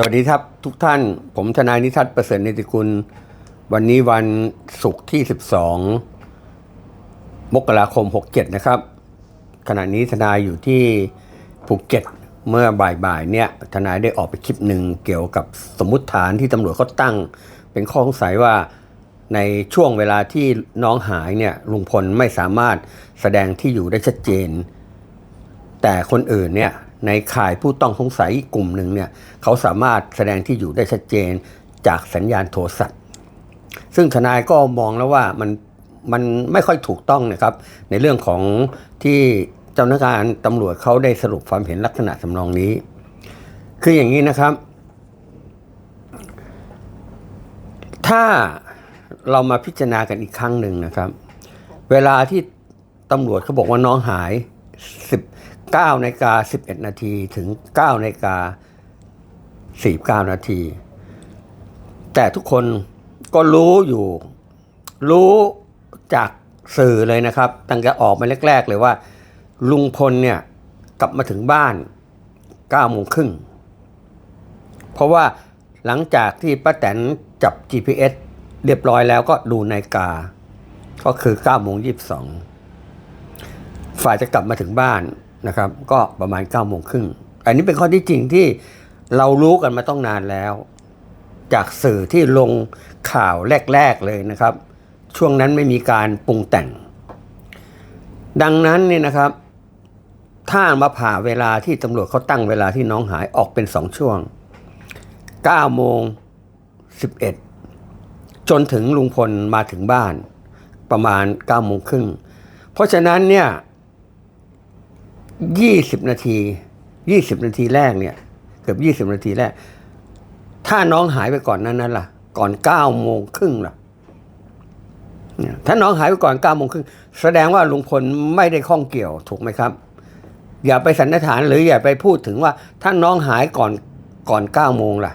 สวัสดีครับทุกท่าน ผมทนายนิทัศน์ประเสริฐนิติคุณวันนี้วันศุกร์ที่ 12 มกราคม 67 นะครับ ขณะนี้ทนายอยู่ที่ภูเก็ตเมื่อบ่ายๆเนี่ยทนายได้ออกไปคลิปหนึ่งเกี่ยวกับสมมติฐานที่ตำรวจเขาตั้ง เป็นข้อสงสัยว่าในช่วงเวลาที่น้องหายเนี่ยลุงพลไม่สามารถแสดงที่อยู่ได้ชัดเจน แต่คนอื่นเนี่ย ในข่ายผู้ต้องสงสัยกลุ่มหนึ่งเนี่ยเขาสามารถแสดงที่อยู่ได้ชัดเจนจากสัญญาณโทรศัพท์ ซึ่งทนายก็มองแล้วว่ามันมันไม่ค่อยถูกต้องนะครับ ในเรื่องของที่เจ้าหน้าที่ตำรวจเขาได้สรุปความเห็นลักษณะสำนองนี้ คืออย่างนี้นะครับ ถ้าเรามาพิจารณากันอีกครั้งหนึ่งนะครับ เวลาที่ตำรวจเขาบอกว่าน้องหาย 19นาฬิกา11 นาทีถึง9นาฬิกา49 นาที แต่ทุกคนก็รู้อยู่ รู้จากสื่อเลยนะครับ ตั้งแต่ออกมาแรก ๆ เลยว่า ลุงพลเนี่ยกลับมาถึงบ้าน9โมงครึ่ง เพราะว่าหลังจากที่ป้าแตนจับ GPS เรียบร้อยแล้วก็ดูนาฬิกา ก็คือ9โมง22 ฝ่ายจะกลับมาถึงบ้านนะครับ ก็ประมาณ9โมงครึ่งอันนี้เป็นข้อที่จริงที่เรารู้กันมาต้องนานแล้ว จากสื่อที่ลงข่าวแรก ๆ เลยนะครับ ช่วงนั้นไม่มีการปรุงแต่ง ดังนั้นเนี่ยนะครับถ้ามาผ่าเวลาที่ตำรวจเขาตั้งเวลาที่น้องหายออกเป็นสองช่วง9โมง11 จนถึงลุงพลมาถึงบ้านประมาณ9โมงครึ่ง เพราะฉะนั้นเนี่ย 20นาที20นาทีแรกเนี่ย เกือบ20นาทีแรก ถ้าน้องหายไปก่อนนั้นนั้นล่ะ ก่อน9โมงครึ่งล่ะเนี่ยถ้าน้องหายไปก่อน9โมงครึ่งแสดงว่าลุงพลไม่ได้ข้องเกี่ยวถูกไหมครับ อย่าไปสันนิษฐานหรืออย่าไปพูดถึงว่า ถ้าน้องหายก่อนก่อน9โมงล่ะ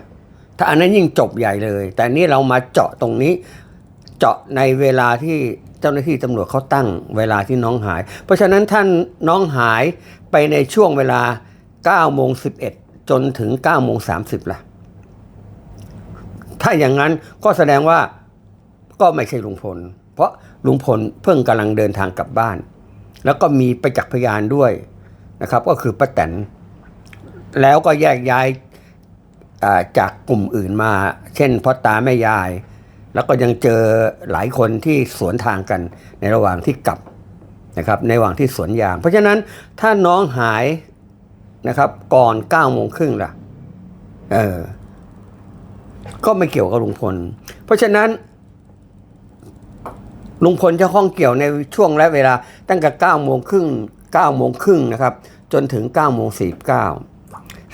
ถ้าอันนั้นยิ่งจบใหญ่เลย แต่นี่เรามาเจาะตรงนี้ เจาะในเวลาที่ เจ้าหน้าที่ตำรวจเขาตั้งเวลาที่น้องหาย เพราะฉะนั้นท่านน้องหายไปในช่วงเวลา9โมง11 จนถึง9โมง30ล่ะ ถ้าอย่างนั้นก็แสดงว่าก็ไม่ใช่ลุงพล เพราะลุงพลเพิ่งกำลังเดินทางกลับบ้าน แล้วก็มีประจักษ์พยานด้วยนะครับ ก็คือป้าแตนแล้วก็แยกย้ายจากกลุ่มอื่นมา เช่นพ่อตาแม่ยาย แล้วก็ยังเจอหลายคนที่สวนทางกันในระหว่างที่กลับนะครับในระหว่างที่สวนยาง เพราะฉะนั้นถ้าน้องหายนะครับก่อน9ก้าโมงครึ่งล่ะเออก็ไม่เกี่ยวกับลุงพล เพราะฉะนั้นลุงพลจะข้องเกี่ยวในช่วงและเวลาตั้งแต่9ก้าโมงครึ่งเก้าโมงครึ่งนะครับ จนถึง9ก้าโมงสี่เก้า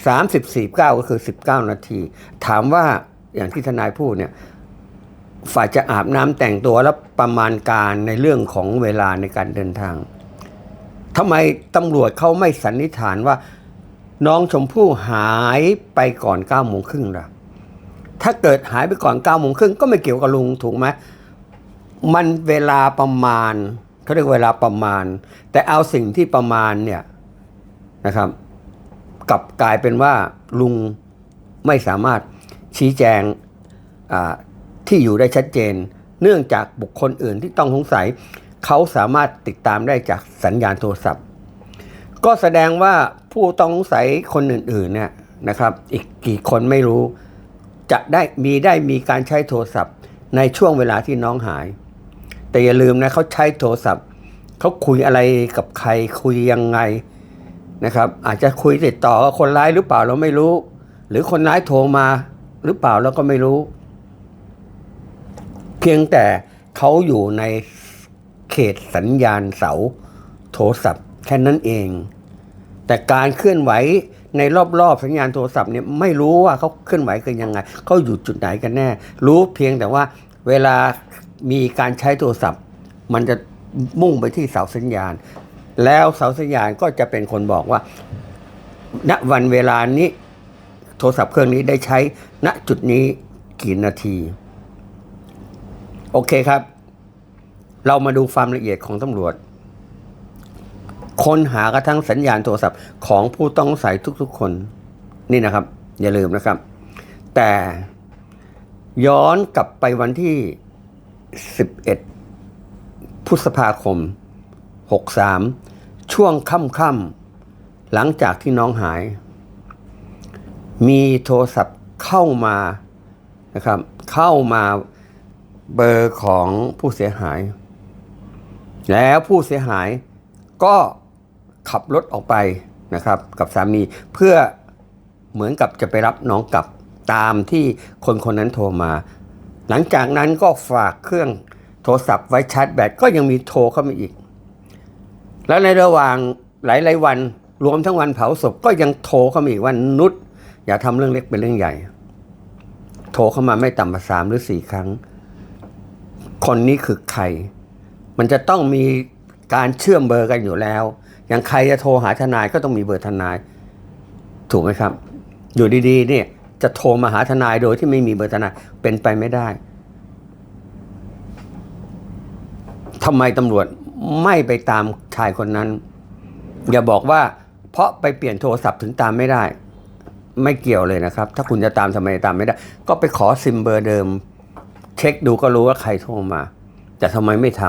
สามสิบสี่เก้าก็คือสิบเก้านาที ถามว่าอย่างที่ทนายพูดเนี่ย ฝ่ายจะอาบน้ำแต่งตัวแล้วประมาณการในเรื่องของเวลาในการเดินทางทำไมตำรวจเขาไม่สันนิษฐานว่า น้องชมพู่หายไปก่อน9ก้าโมงครึ่งล่ะ ถ้าเกิดหายไปก่อน9ก้าโมงครึ่งก็ไม่เกี่ยวกับลุงถูกไหมมันเวลาประมาณเขาเรียกเวลาประมาณ แต่เอาสิ่งที่ประมาณเนี่ยนะครับกลับกลายเป็นว่าลุงไม่สามารถชี้แจงอ่า ที่อยู่ได้ชัดเจน เนื่องจากบุคคลอื่นที่ต้องสงสัย เขาสามารถติดตามได้จากสัญญาณโทรศัพท์ ก็แสดงว่าผู้ต้องสงสัยคนอื่นๆเนี่ยนะครับ อีกกี่คนไม่รู้ จะได้มีได้มีการใช้โทรศัพท์ ในช่วงเวลาที่น้องหาย แต่อย่าลืมนะเขาใช้โทรศัพท์เขาคุยอะไรกับใครคุยยังไงนะครับ อาจจะคุยติดต่อคนร้ายหรือเปล่าเราไม่รู้ หรือคนร้ายโทรมาหรือเปล่าเราก็ไม่รู้ เพียงแต่เขาอยู่ในเขตสัญญาณเสาโทรศัพท์แค่นั้นเอง แต่การเคลื่อนไหวในรอบๆสัญญาณโทรศัพท์เนี่ยไม่รู้ว่าเขาเคลื่อนไหวกันยังไงเขาอยู่จุดไหนกันแน่ รู้เพียงแต่ว่าเวลามีการใช้โทรศัพท์ มันจะมุ่งไปที่เสาสัญญาณ แล้วเสาสัญญาณก็จะเป็นคนบอกว่า ณวันเวลานี้ โทรศัพท์เครื่องนี้ได้ใช้ณจุดนี้กี่นาที โอเคครับ เรามาดูความละเอียดของตำรวจ ค้นหากระทั่งสัญญาณโทรศัพท์ของผู้ต้องสงสัยทุกๆคน นี่นะครับ อย่าลืมนะครับ แต่ย้อนกลับไปวันที่ 11 พฤษภาคม 63 ช่วงค่ำๆหลังจากที่น้องหาย มีโทรศัพท์เข้ามานะครับ เข้ามา เบอร์ของผู้เสียหาย แล้วผู้เสียหายก็ขับรถออกไปนะครับ กับสามีเพื่อเหมือนกับจะไปรับน้องกลับตามที่คนคนนั้นโทรมา หลังจากนั้นก็ฝากเครื่องโทรศัพท์ไว้ชาร์จแบตก็ยังมีโทรเข้ามาอีก แล้วในระหว่างหลายๆวันรวมทั้งวันเผาศพก็ยังโทรเข้ามาอีกว่านุชอย่าทำเรื่องเล็กเป็นเรื่องใหญ่ โทรเข้ามาไม่ต่ำกว่าสามหรือสี่ครั้ง คนนี้คือใคร มันจะต้องมีการเชื่อมเบอร์กันอยู่แล้ว อย่างใครจะโทรหาทนายก็ต้องมีเบอร์ทนาย ถูกไหมครับ อยู่ดีๆเนี่ยจะโทรมาหาทนายโดยที่ไม่มีเบอร์ทนายเป็นไปไม่ได้ทำไมตำรวจไม่ไปตามชายคนนั้น อย่าบอกว่า เพราะไปเปลี่ยนโทรศัพท์ถึงตามไม่ได้ ไม่เกี่ยวเลยนะครับ ถ้าคุณจะตามทำไมตามไม่ได้ ก็ไปขอซิมเบอร์เดิม เช็คดูก็รู้ว่าใครโทรมา แต่ทำไมไม่ท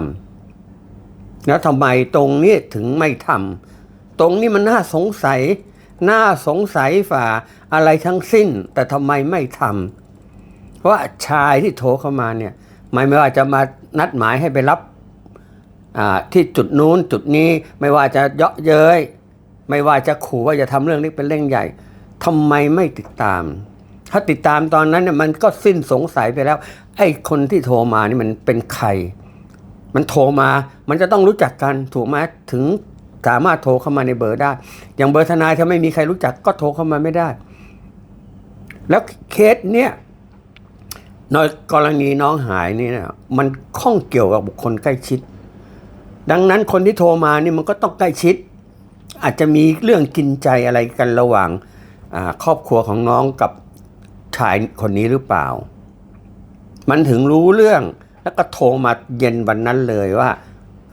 ำแล้วทำไมตรงนี้ถึงไม่ทำตรงนี้มันน่าสงสัย น่าสงสัยฝ่าอะไรทั้งสิ้น แต่ทำไมไม่ทำเพราะว่าชายที่โทรเข้ามาเนี่ยไม่ไม่ว่าจะมานัดหมายให้ไปรับอ่าที่จุดนู้นจุดนี้ไม่ว่าจะเยาะเย้ยไม่ว่าจะขู่ว่าจะทำเรื่องนี้เป็นเรื่องใหญ่ทำไมไม่ติดตาม ถ้าติดตามตอนนั้นเนี่ยมันก็สิ้นสงสัยไปแล้ว ไอ้คนที่โทรมานี่มันเป็นใคร มันโทรมา มันจะต้องรู้จักกันถูกไหมถึงสามารถโทรเข้ามาในเบอร์ได้ อย่างเบอร์ทนายถ้าไม่มีใครรู้จักก็โทรเข้ามาไม่ได้ แล้วเคสเนี่ยในกรณีน้องหายนี่นะมันข้องเกี่ยวกับบุคคลใกล้ชิด ดังนั้นคนที่โทรมานี่มันก็ต้องใกล้ชิด อาจจะมีเรื่องกินใจอะไรกันระหว่างครอบครัวของน้องกับายคนนี้หรือเปล่า มันถึงรู้เรื่องแล้วก็โทรมาเย็นวันนั้นเลยว่า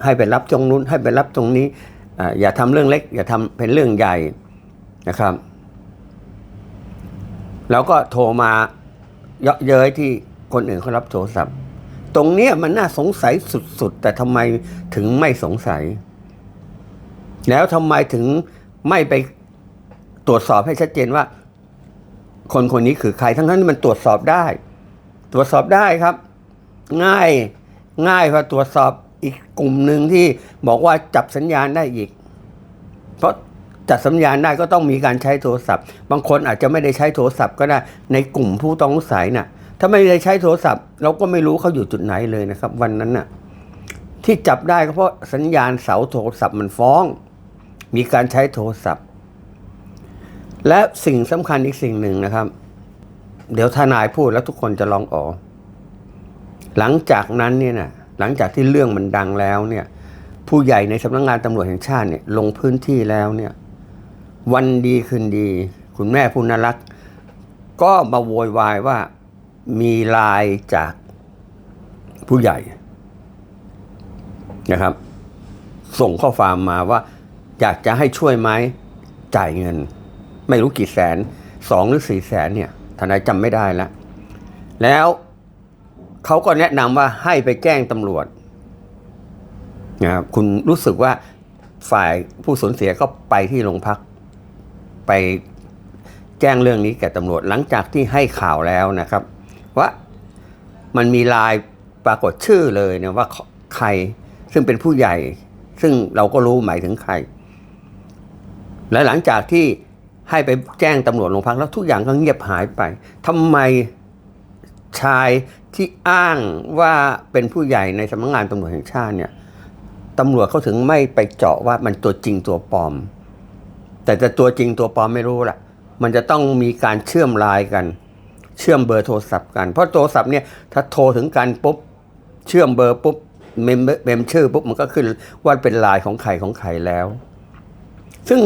ให้ไปรับตรงนู้นให้ไปรับตรงนี้ออย่าทำเรื่องเล็ก อย่าทำเป็นเรื่องใหญ่นะครับ แล้วก็โทรมาเยาะเย้ยที่คนอื่นเขารับโทรศัพท์ ตรงเนี้มันน่าสงสัยสุดๆ แต่ทำไมถึงไม่สงสัย แล้วทำไมถึงไม่ไปตรวจสอบให้ชัดเจนว่า คนคนนี้คือใครทั้งนั้นมันตรวจสอบได้ ตรวจสอบได้ครับ ง่ายง่ายกว่าตรวจสอบอีกกลุ่มหนึ่งที่บอกว่าจับสัญญาณได้อีก เพราะจับสัญญาณได้ก็ต้องมีการใช้โทรศัพท์ บางคนอาจจะไม่ได้ใช้โทรศัพท์ก็ได้ในกลุ่มผู้ต้องสงสัยน่ะ ถ้าไม่ได้ใช้โทรศัพท์ เราก็ไม่รู้เขาอยู่จุดไหนเลยนะครับ วันนั้นน่ะที่จับได้ก็เพราะสัญญาณเสาโทรศัพท์มันฟ้อง มีการใช้โทรศัพท์ และสิ่งสำคัญอีกสิ่งหนึ่งนะครับ เดี๋ยวทนายพูดแล้วทุกคนจะลองอ๋อหลังจากนั้นเนี่ยนะหลังจากที่เรื่องมันดังแล้วเนี่ย ผู้ใหญ่ในสำนักงานตำรวจแห่งชาติเนี่ย ลงพื้นที่แล้วเนี่ย วันดีคืนดี คุณแม่ผู้น่ารัก ก็มาโวยวายว่ามีลายจากผู้ใหญ่นะครับ ส่งข้อความมาว่า อยากจะให้ช่วยไหมจ่ายเงิน ไม่รู้กี่แสนสองหรือสี่แสนเนี่ยทนายจำไม่ได้แล้วแล้วเขาก็แนะนำว่าให้ไปแจ้งตำรวจนะครับคุณรู้สึกว่าฝ่ายผู้สูญเสียก็ไปที่โรงพัก ไปแจ้งเรื่องนี้แก่ตำรวจหลังจากที่ให้ข่าวแล้วนะครับ ว่ามันมีลายปรากฏชื่อเลยเนี่ยว่าใครซึ่งเป็นผู้ใหญ่ ซึ่งเราก็รู้หมายถึงใคร และหลังจากที่ ให้ไปแจ้งตำรวจโรงพักแล้วทุกอย่างก็เงียบหายไปทำไมชายที่อ้างว่าเป็นผู้ใหญ่ในสำนักงานตำรวจแห่งชาติเนี่ยตำรวจเขาถึงไม่ไปเจาะว่ามันตัวจริงตัวปลอม แต่แต่ตัวจริงตัวปลอมไม่รู้ล่ะ มันจะต้องมีการเชื่อมลน์กัน เชื่อมเบอร์โทรศัพท์กัน เพราะโทรศัพท์เนี่ยถ้าโทรถึงกันปุ๊บเชื่อมเบอร์ปุ๊บเมมเมมชื่อปุ๊บมันก็ขึ้นว่าเป็นลน์ของใครของใครแล้ว ซึ่ง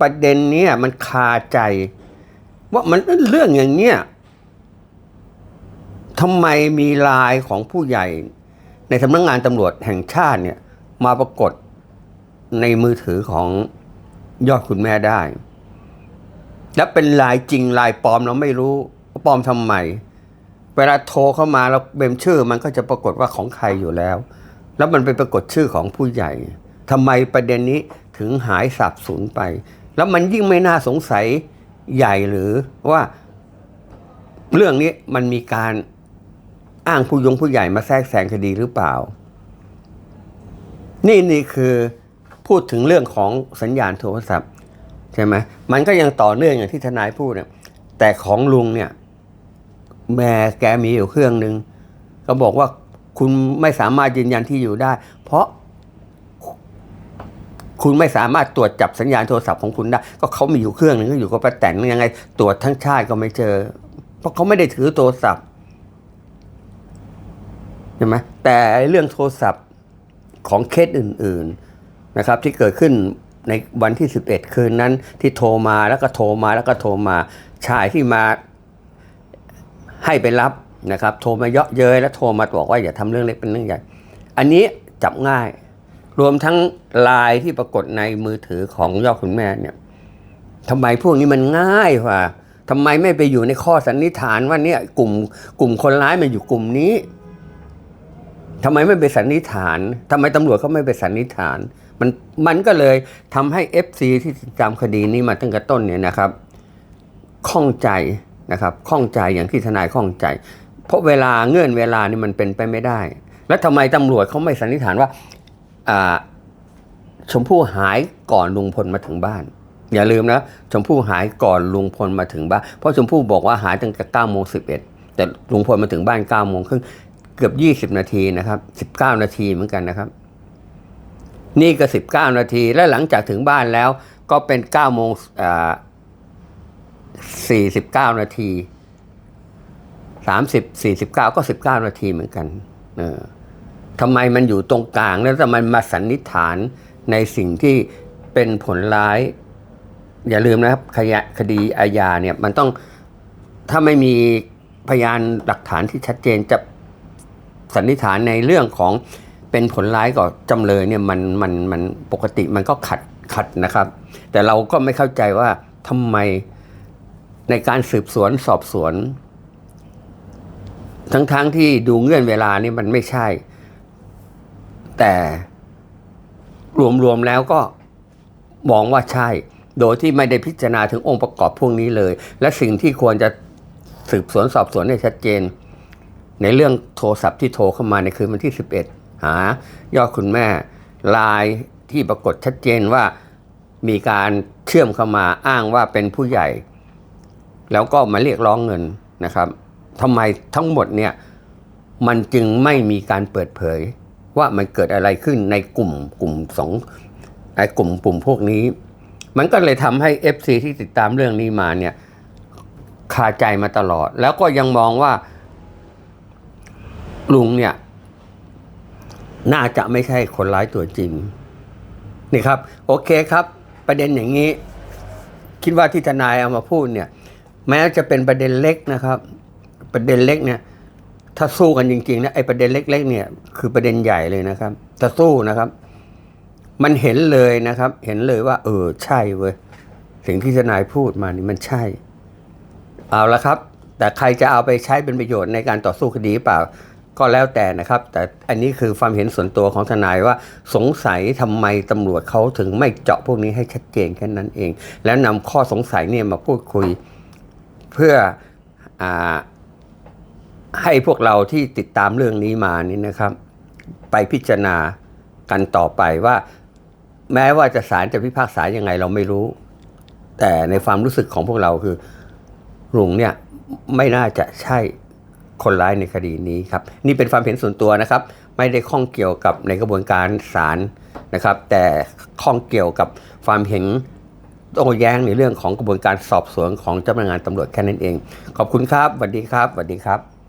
ประเด็นเนี้ยมันคาใจ ว่ามันเรื่องอย่างเนี้ยทำไมมีลน์ของผู้ใหญ่ ในสำนักงานตำรวจแห่งชาติเนี่ย มาปรากฏในมือถือของยอดคุณแม่ได้ และเป็นลายจริงลายปลอมเราไม่รู้ปลอมทำไม เวลาโทรเข้ามาแล้วเบมชื่อ มันก็จะปรากฏว่าของใครอยู่แล้ว แล้วมันไปปรากฏชื่อของผู้ใหญ่ทำไมประเด็นนี้ถึงหายสับสูญไป แล้วมันยิ่งไม่น่าสงสัยใหญ่หรือว่าเรื่องนี้มันมีการอ้างผู้ยงผู้ใหญ่มาแทรกแซงคดีหรือเปล่า นี่นี่คือพูดถึงเรื่องของสัญญาณโทรศัพท์ใช่ไหมมันก็ยังต่อเนื่องอย่างที่ทนายพูดเนี่ย แต่ของลุงเนี่ยแม่แกมีอยู่เครื่องหนึ่งก็บอกว่าคุณไม่สามารถยืนยันที่อยู่ได้ เพราะ คุณไม่สามารถตรวจจับสัญญาณโทรศัพท์ของคุณได้ก็เขามีอยู่เครื่องหนึ่งก็อยู่กับป้าแตนยังไง ตรวจทั้งชาติก็ไม่เจอ เพราะเขาไม่ได้ถือโทรศัพท์ใช่ไหมแต่เรื่องโทรศัพท์ของเคสอื่น ๆนะครับ ที่เกิดขึ้นในวันที่ 11 คืนนั้น ที่โทรมาแล้วก็โทรมาแล้วก็โทรมาชายที่มาให้ไปรับนะครับ โทรมาเยาะเย้ยแล้วโทรมาบอกว่าอย่าทำเรื่องเล็กเป็นเรื่องใหญ่ อันนี้จับง่าย รวมทั้งลายที่ปรากฏในมือถือของยอดคุณแม่เนี่ยทำไมพวกนี้มันง่ายกว่าทำไมไม่ไปอยู่ในข้อสันนิษฐานว่าเนี่ยกลุ่มกลุ่มคนร้ายมันอยู่กลุ่มนี้ทำไมไม่ไปสันนิษฐานทำไมตำรวจเขาไม่ไปสันนิษฐาน มันมันก็เลยทำให้ FC ที่ติดตามคดีนี้มาตั้งแต่ต้นเนี่ยนะครับข้องใจนะครับข้องใจอย่างที่ทนายข้องใจ เพราะเวลาเงื่อนเวลานี่มันเป็นไปไม่ได้ แล้วทำไมตำรวจเขาไม่สันนิษฐานว่า ชมพู่หายก่อนลุงพลมาถึงบ้าน อย่าลืมนะ ชมพู่หายก่อนลุงพลมาถึงบ้าน เพราะชมพู่บอกว่าหายตั้งแต่เก้าโมงสิบเอ็ดแต่ลุงพลมาถึงบ้านเก้าโมงครึ่งเกือบยี่สิบนาทีนะครับสิบเก้านาทีเหมือนกันนะครับ นี่ก็สิบเก้านาที และหลังจากถึงบ้านแล้ว ก็เป็นเก้าโมงสี่สิบเก้านาทีสามสิบสี่สิบเก้าก็สิบเก้านาทีเหมือนกัน เออ ทำไมมันอยู่ตรงกลางแล้วทำไมมาสันนิษฐานในสิ่งที่เป็นผลร้าย อย่าลืมนะครับคดีอาญาเนี่ยมันต้องถ้าไม่มีพยานหลักฐานที่ชัดเจนจะสันนิษฐานในเรื่องของเป็นผลร้ายกับจำเลยเนี่ยมันมันมันปกติมันก็ขัดขัดนะครับ แต่เราก็ไม่เข้าใจว่าทำไมในการสืบสวนสอบสวน ทั้งๆทที่ดูเงื่อนเวลานี่มันไม่ใช่ แต่รวมๆแล้วก็มองว่าใช่ โดยที่ไม่ได้พิจารณาถึงองค์ประกอบพวกนี้เลย และสิ่งที่ควรจะสืบสวนสอบสวนให้ชัดเจน ในเรื่องโทรศัพท์ที่โทรเข้ามาในคืนวันที่ 11 หา ยอดคุณแม่ลน์ที่ปรากฏชัดเจนว่ามีการเชื่อมเข้ามาอ้างว่าเป็นผู้ใหญ่ แล้วก็มาเรียกร้องเงินนะครับทำไมทั้งหมดเนี่ยมันจึงไม่มีการเปิดเผย ว่ามันเกิดอะไรขึ้นในกลุ่มกลุ่มสองไอ้กลุ่มกลุ่มพวกนี้ มันก็เลยทำให้ FC ที่ติดตามเรื่องนี้มาเนี่ยคาใจมาตลอด แล้วก็ยังมองว่าลุงเนี่ยน่าจะไม่ใช่คนร้ายตัวจริง นี่ครับ โอเคครับ ประเด็นอย่างนี้ คิดว่าที่ทนายเอามาพูดเนี่ย แม้จะเป็นประเด็นเล็กนะครับ ประเด็นเล็กเนี่ย ถ้าสู้กันจริงๆนะไอ้ประเด็นเล็ก ๆ เนี่ย คือประเด็นใหญ่เลยนะครับ ถ้าสู้นะครับ มันเห็นเลยนะครับ เห็นเลยว่า เออใช่เว้ยสิ่งที่ทนายพูดมานี่มันใช่ เอาละครับ แต่ใครจะเอาไปใช้เป็นประโยชน์ในการต่อสู้คดีเปล่า ก็แล้วแต่นะครับ แต่อันนี้คือความเห็นส่วนตัวของทนายว่าสงสัยทำไมตำรวจเขาถึงไม่เจาะพวกนี้ให้ชัดเจนแค่นั้นเอง แล้วนำข้อสงสัยเนี่ยมาพูดคุยเพื่ออ่า ให้พวกเราที่ติดตามเรื่องนี้มานี่นะครับ ไปพิจารณากันต่อไปว่า แม้ว่าจะศาลจะพิพากษายังไงเราไม่รู้ แต่ในความรู้สึกของพวกเราคือลุงเนี่ยไม่น่าจะใช่คนร้ายในคดีนี้ครับ นี่เป็นความเห็นส่วนตัวนะครับ ไม่ได้ข้องเกี่ยวกับในกระบวนการศาลนะครับ แต่ข้องเกี่ยวกับความเห็นโต้แย้งในเรื่องของกระบวนการสอบสวนของเจ้าพนักงานตำรวจแค่นั้นเอง ขอบคุณครับสวัสดีครับสวัสดีครับ